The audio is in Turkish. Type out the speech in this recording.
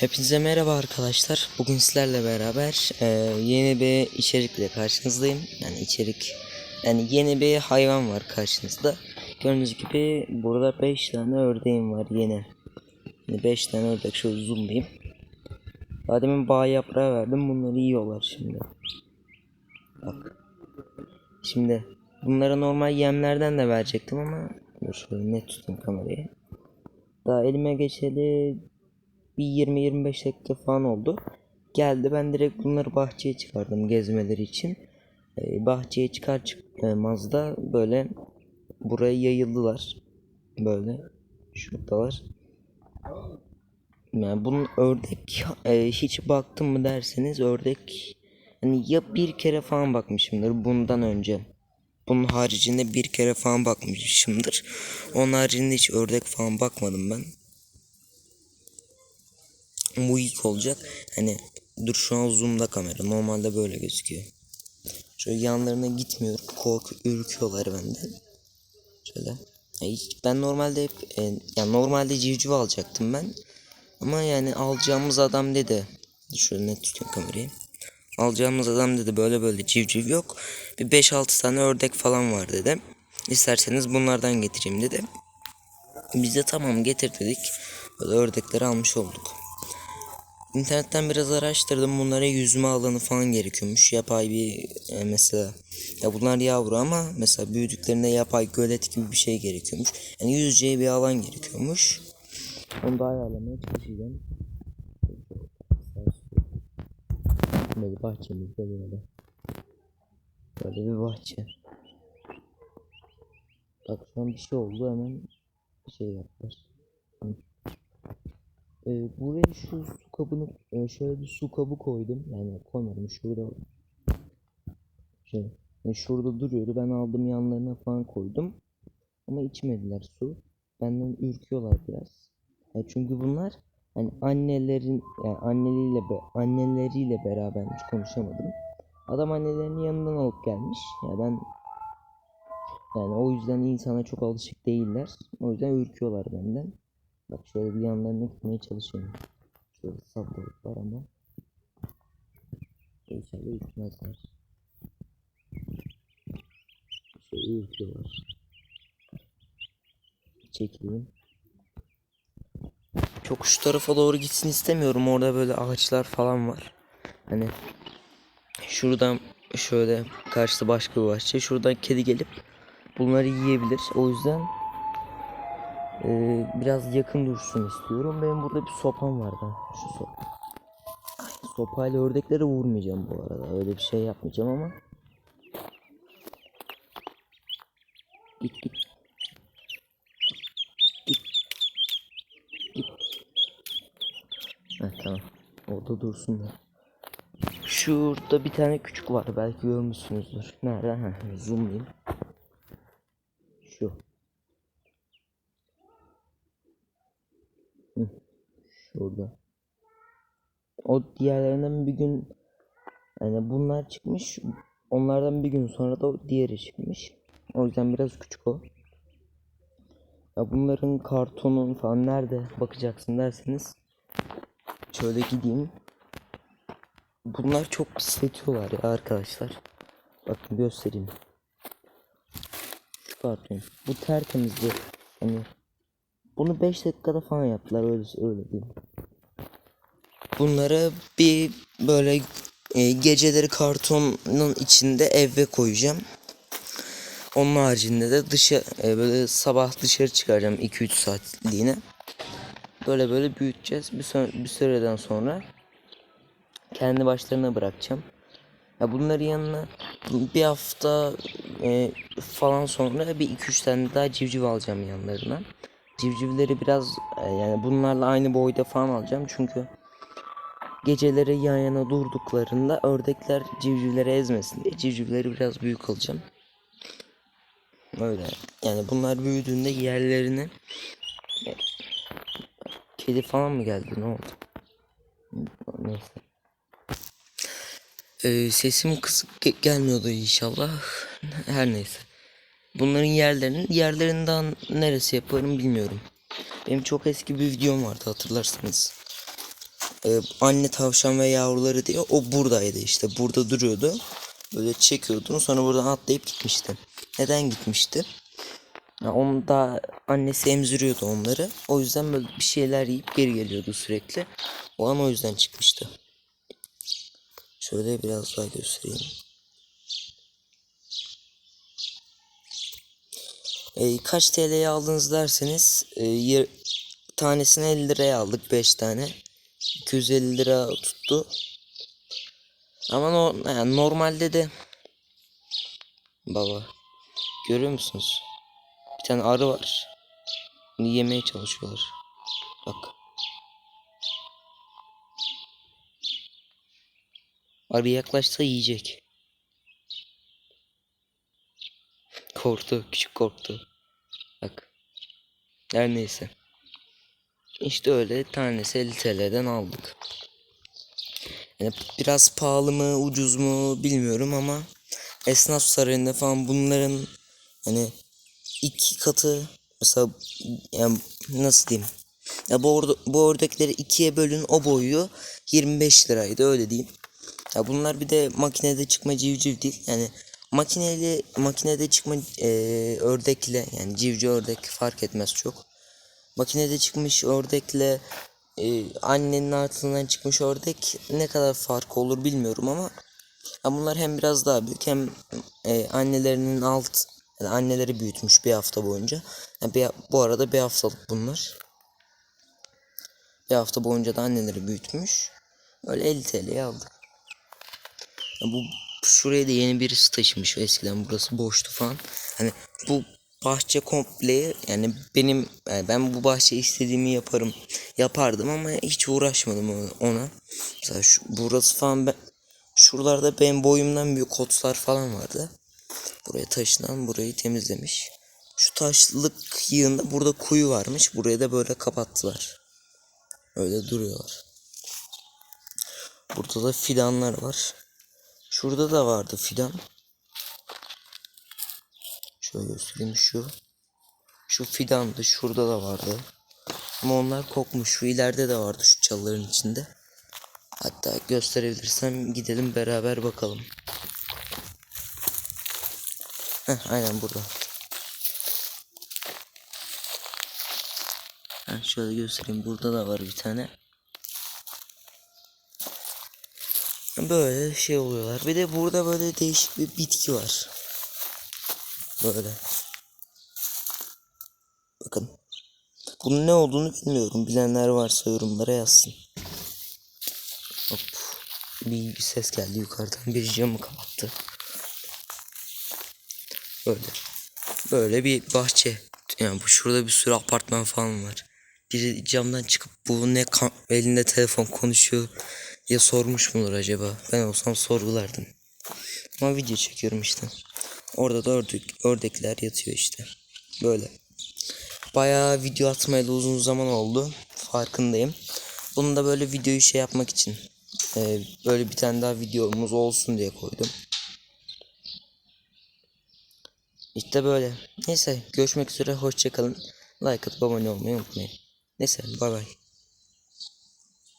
Hepinize merhaba arkadaşlar. Bugün sizlerle beraber e, yeni bir içerikle karşınızdayım. Yani içerik yani yeni bir hayvan var karşınızda. Gördüğünüz gibi burada 5 tane ördeğim var yeni. Yani 5 tane ördek şöyle zoomlayayım. Daha demin bağ yaprağı verdim. Bunları yiyorlar şimdi. Bak. Şimdi bunlara normal yemlerden de verecektim ama dur şöyle net tutayım kamerayı. Daha elime geçeli bir 20-25 dakika falan oldu. Geldi ben direkt bunları bahçeye çıkardım gezmeleri için. Ee, bahçeye çıkar çıkmaz da böyle buraya yayıldılar. Böyle şuradalar. Yani bunun ördek e, hiç baktım mı derseniz ördek hani ya bir kere falan bakmışımdır bundan önce. Bunun haricinde bir kere falan bakmışımdır. Onun haricinde hiç ördek falan bakmadım ben ilk olacak. Hani dur şu an zoom'da kamera. Normalde böyle gözüküyor. Şöyle yanlarına gitmiyorum. Korku ürküyorlar benden. Şöyle. Ya ben normalde hep e, yani normalde civciv alacaktım ben. Ama yani alacağımız adam dedi. Şöyle net tutayım kamerayı. Alacağımız adam dedi böyle böyle civciv yok. Bir 5-6 tane ördek falan var dedi. İsterseniz bunlardan getireyim dedi. Biz de tamam getir dedik. Böyle ördekleri almış olduk. İnternetten biraz araştırdım. Bunlara yüzme alanı falan gerekiyormuş. Yapay bir e, mesela ya bunlar yavru ama mesela büyüdüklerinde yapay gölet gibi bir şey gerekiyormuş. Yani yüzeceği bir alan gerekiyormuş. Onu da ayarlamaya çalışacağım. Böyle bahçemizde böyle. Böyle bir bahçe. Bak şu an bir şey oldu hemen bir şey yaptılar. Ee, buraya şu su kabını e, şöyle bir su kabı koydum. Yani koymadım şurada. Şey, yani şurada duruyordu. Ben aldım yanlarına falan koydum. Ama içmediler su. Benden ürküyorlar biraz. Ya çünkü bunlar hani annelerin yani anneleriyle be, anneleriyle berabermiş konuşamadım. Adam annelerinin yanından alıp gelmiş. Ya ben yani o yüzden insana çok alışık değiller. O yüzden ürküyorlar benden. Bak şöyle bir yanlarına gitmeye çalışıyorum. Şöyle sabırlık var ama. İnşallah ürkmezler. Şöyle ürküyorlar. Çekeyim. Çok şu tarafa doğru gitsin istemiyorum. Orada böyle ağaçlar falan var. Hani şuradan şöyle karşıda başka bir bahçe. Şuradan kedi gelip bunları yiyebilir. O yüzden ee, biraz yakın dursun istiyorum. Benim burada bir sopam var da. Şu sopa. Ay, Sopayla ördeklere vurmayacağım bu arada. Öyle bir şey yapmayacağım ama. Git git. Git. Git. Heh, tamam. Orada dursunlar. Şurada bir tane küçük var. Belki görmüşsünüzdür. Nerede? Heh, zoomlayayım. Şu. Şurada. O diğerlerinden bir gün yani bunlar çıkmış. Onlardan bir gün sonra da diğeri çıkmış. O yüzden biraz küçük o. Ya bunların kartonu falan nerede bakacaksın derseniz şöyle gideyim. Bunlar çok seçiyorlar ya arkadaşlar. Bakın göstereyim. Şu karton. Bu tertemizdi. Hani bunu 5 dakikada falan yaptılar öyle öyle diyeyim. Bunları bir böyle e, geceleri kartonun içinde eve koyacağım. Onun haricinde de dışa e, böyle sabah dışarı çıkaracağım 2-3 saatliğine. Böyle böyle büyüteceğiz. Bir, sö- bir süreden sonra kendi başlarına bırakacağım. Ya bunların yanına bir hafta e, falan sonra bir 2-3 tane daha civciv alacağım yanlarına. Civcivleri biraz e, yani bunlarla aynı boyda falan alacağım çünkü geceleri yan yana durduklarında ördekler civcivleri ezmesin diye civcivleri biraz büyük alacağım. Öyle yani bunlar büyüdüğünde yerlerini e, kedi falan mı geldi ne oldu? Neyse. Ee, sesim kısık ge- gelmiyordu inşallah. Her neyse. Bunların yerlerinin yerlerinden neresi yaparım bilmiyorum. Benim çok eski bir videom vardı hatırlarsanız. e, anne tavşan ve yavruları diye o buradaydı işte burada duruyordu. Böyle çekiyordun sonra buradan atlayıp gitmişti. Neden gitmişti? Ya onu da annesi emziriyordu onları. O yüzden böyle bir şeyler yiyip geri geliyordu sürekli. O an o yüzden çıkmıştı. Şöyle biraz daha göstereyim. E, kaç TL'ye aldınız derseniz e, tanesini 50 liraya aldık 5 tane. 250 lira tuttu. Ama no, yani normalde de baba görüyor musunuz? Bir tane arı var. Bunu yemeye çalışıyorlar. Bak. Arı yaklaşsa yiyecek. Korktu, küçük korktu. Bak. Her neyse. İşte öyle tanesi 50 TL'den aldık. Yani biraz pahalı mı ucuz mu bilmiyorum ama esnaf sarayında falan bunların hani iki katı mesela yani nasıl diyeyim ya bu, orada, bu ördekleri ikiye bölün o boyu 25 liraydı öyle diyeyim. Ya bunlar bir de makinede çıkma civciv değil. Yani makineli makinede çıkma e, ördekle yani civciv ördek fark etmez çok. Makinede çıkmış ördekle e, annenin altından çıkmış ördek ne kadar fark olur bilmiyorum ama ya bunlar hem biraz daha büyük hem e, annelerinin alt yani anneleri büyütmüş bir hafta boyunca. Yani bir, bu arada bir haftalık bunlar. Bir hafta boyunca da anneleri büyütmüş. Öyle 50 TL'ye aldık. Ya bu şuraya da yeni birisi taşımış. Eskiden burası boştu falan. Hani bu bahçe komple yani benim yani ben bu bahçe istediğimi yaparım yapardım ama hiç uğraşmadım ona. Mesela şu, burası falan ben şuralarda benim boyumdan büyük otlar falan vardı. Buraya taşınan burayı temizlemiş. Şu taşlık yığında burada kuyu varmış. Burayı da böyle kapattılar. Öyle duruyorlar. Burada da fidanlar var. Şurada da vardı fidan. Şöyle göstereyim şu. Şu fidandı. Şurada da vardı. Ama onlar kokmuş. Şu ileride de vardı şu çalıların içinde. Hatta gösterebilirsem gidelim beraber bakalım. Heh, aynen burada. Heh, şöyle göstereyim. Burada da var bir tane. Böyle şey oluyorlar. Bir de burada böyle değişik bir bitki var. Böyle. Bakın. Bunun ne olduğunu bilmiyorum. Bilenler varsa yorumlara yazsın. Hop. Bir, ses geldi yukarıdan. Bir camı kapattı. Böyle. Böyle bir bahçe. Yani bu şurada bir sürü apartman falan var. Biri camdan çıkıp bu ne elinde telefon konuşuyor ya sormuş mudur acaba? Ben olsam sorgulardım. Ama video çekiyorum işte. Orada da ördek, ördekler yatıyor işte. Böyle. Bayağı video atmayalı uzun zaman oldu. Farkındayım. Bunu da böyle videoyu şey yapmak için. e, böyle bir tane daha videomuz olsun diye koydum. İşte böyle. Neyse görüşmek üzere hoşçakalın. Like atıp abone olmayı unutmayın. Neyse bay bay.